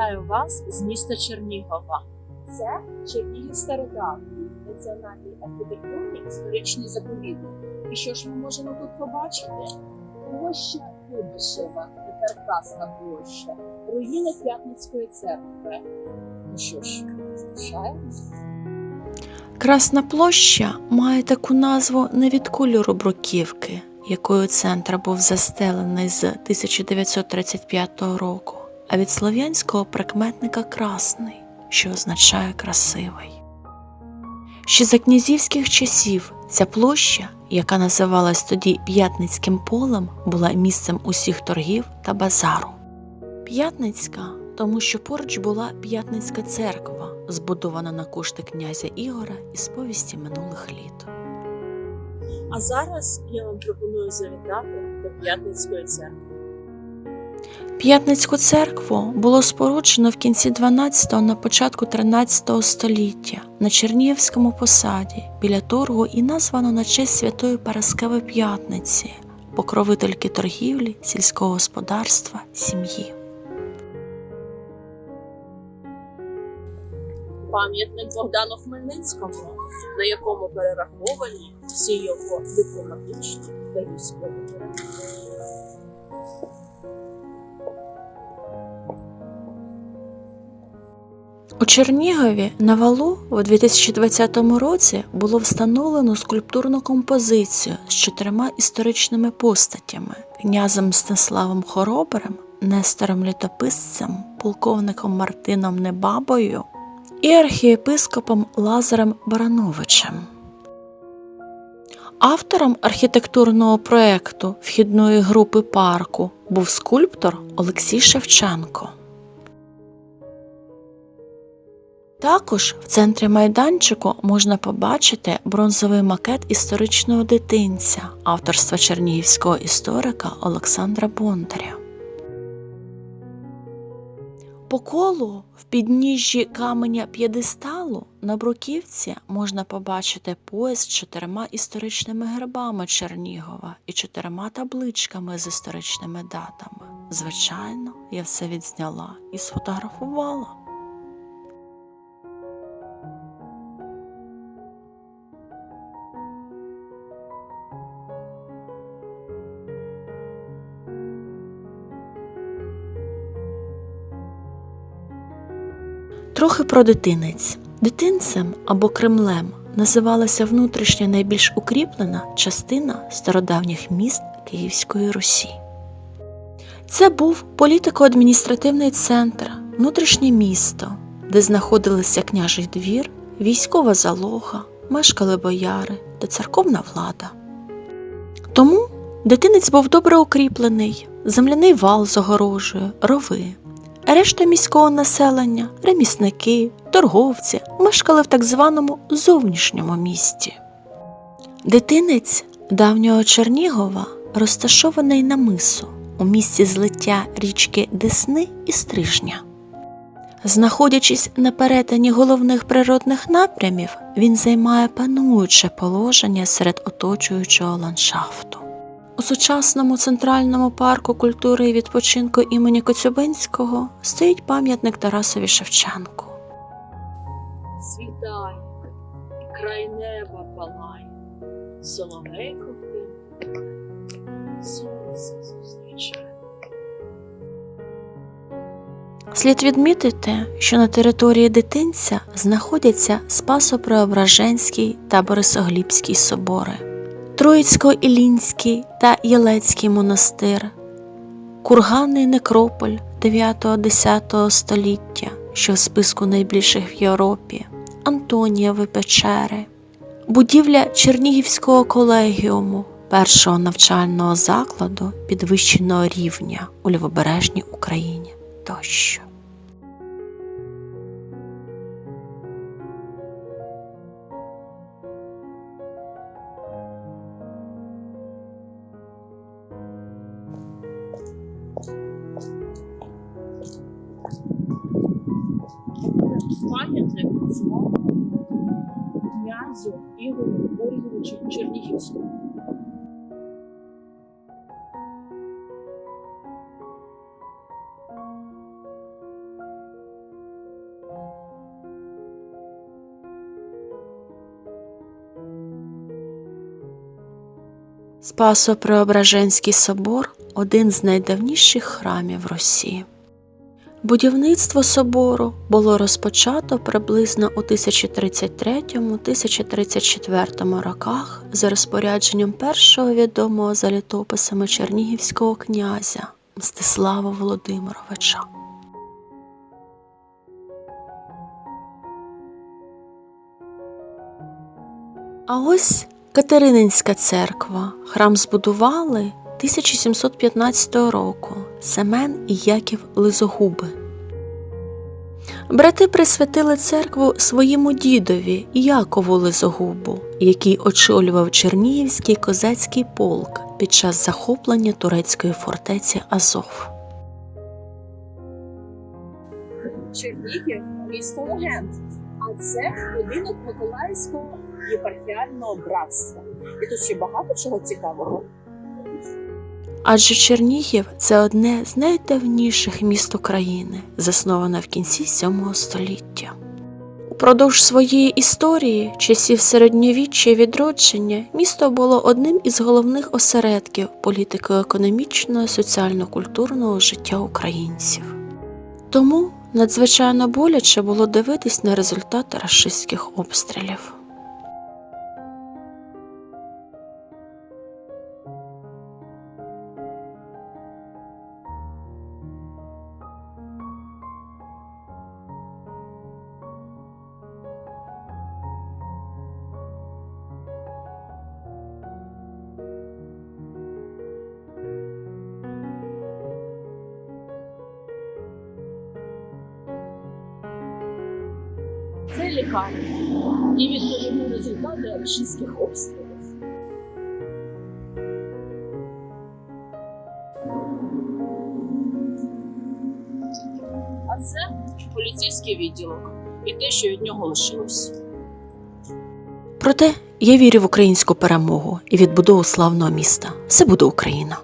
Вітаю вас з міста Чернігова. Це Чернігів Стародавній національний архітектурний історичний заповідник. І що ж ми можемо тут побачити? Площа Куйбишева, тепер Красна площа, руїни П'ятницької церкви. Ну що ж, слушаємо. Красна площа має таку назву не від кольору бруківки, якою центр був застелений з 1935 року, а від слов'янського прикметника красний, що означає красивий. Ще за князівських часів ця площа, яка називалась тоді П'ятницьким полем, була місцем усіх торгів та базару. П'ятницька, тому що поруч була П'ятницька церква, збудована на кошти князя Ігора із повісті минулих літ. А зараз я вам пропоную завітати до П'ятницької церкви. П'ятницьку церкву було споруджено в кінці 12-го на початку 13 століття на Чернігівському посаді біля торгу і названо на честь святої Параскеви П'ятниці, покровительки торгівлі, сільського господарства, сім'ї. Пам'ятник Богдану Хмельницькому, на якому перераховані всі його дипломатичні та військові У Чернігові на валу у 2020 році було встановлено скульптурну композицію з чотирма історичними постатями: князем Мстиславом Хоробрим, Нестором Літописцем, полковником Мартином Небабою і архієпископом Лазарем Барановичем. Автором архітектурного проекту вхідної групи парку був скульптор Олексій Шевченко. Також в центрі майданчику можна побачити бронзовий макет історичного дитинця авторства чернігівського історика Олександра Бондаря. По колу в підніжжі каменя п'єдесталу на бруківці можна побачити пояс з чотирма історичними гербами Чернігова і чотирма табличками з історичними датами. Звичайно, я все відзняла і сфотографувала. Трохи про дитинець. Дитинцем або Кремлем називалася внутрішня найбільш укріплена частина стародавніх міст Київської Русі. Це був політико-адміністративний центр, внутрішнє місто, де знаходилися княжий двір, військова залога, мешкали бояри та церковна влада. Тому дитинець був добре укріплений, земляний вал з огорожею, рови. Решта міського населення, ремісники, торговці мешкали в так званому зовнішньому місті. Дитинець давнього Чернігова розташований на мису у місці злиття річки Десни і Стрижня. Знаходячись на перетині головних природних напрямів, він займає пануюче положення серед оточуючого ландшафту. У сучасному центральному парку культури і відпочинку імені Коцюбинського стоїть пам'ятник Тарасові Шевченку. Світає, край неба палає, соловейко сонце зустрічає. Слід відмітити, що на території дитинця знаходяться Спасо-Преображенський та Борисоглібський собори, Троїцько-Ілінський та Єлецький монастир, Курганний некрополь 9-10 століття, що в списку найбільших в Європі, Антонієві печери, будівля Чернігівського колегіуму, першого навчального закладу підвищеного рівня у Лівобережній Україні тощо. для цього князю Ігорю Георгійовичу Чернігівському. Спасо Преображенський собор один з найдавніших храмів Росії. Будівництво собору було розпочато приблизно у 1033-1034 роках за розпорядженням першого відомого за літописами чернігівського князя Мстислава Володимировича. А ось Катерининська церква. Храм збудували 1715 року Семен і Яків Лизогуби. Брати присвятили церкву своєму дідові Якову Лизогубу, який очолював Чернігівський козацький полк під час захоплення турецької фортеці Азов. Чернігів місто легенд. А це будинок Миколаївського єпархіального братства. І тут ще багато чого цікавого. Адже Чернігів це одне з найдавніших міст України, засноване в кінці VII століття. Упродовж своєї історії, часів середньовіччя і відродження, місто було одним із головних осередків політико-економічного соціально-культурного життя українців. Тому надзвичайно боляче було дивитись на результати рашистських обстрілів. Це лікарня. І відповідно результати рашистських обстрілів. А це поліцейський відділок і те, що від нього лишилось. Проте я вірю в українську перемогу і відбудову славного міста. Все буде Україна.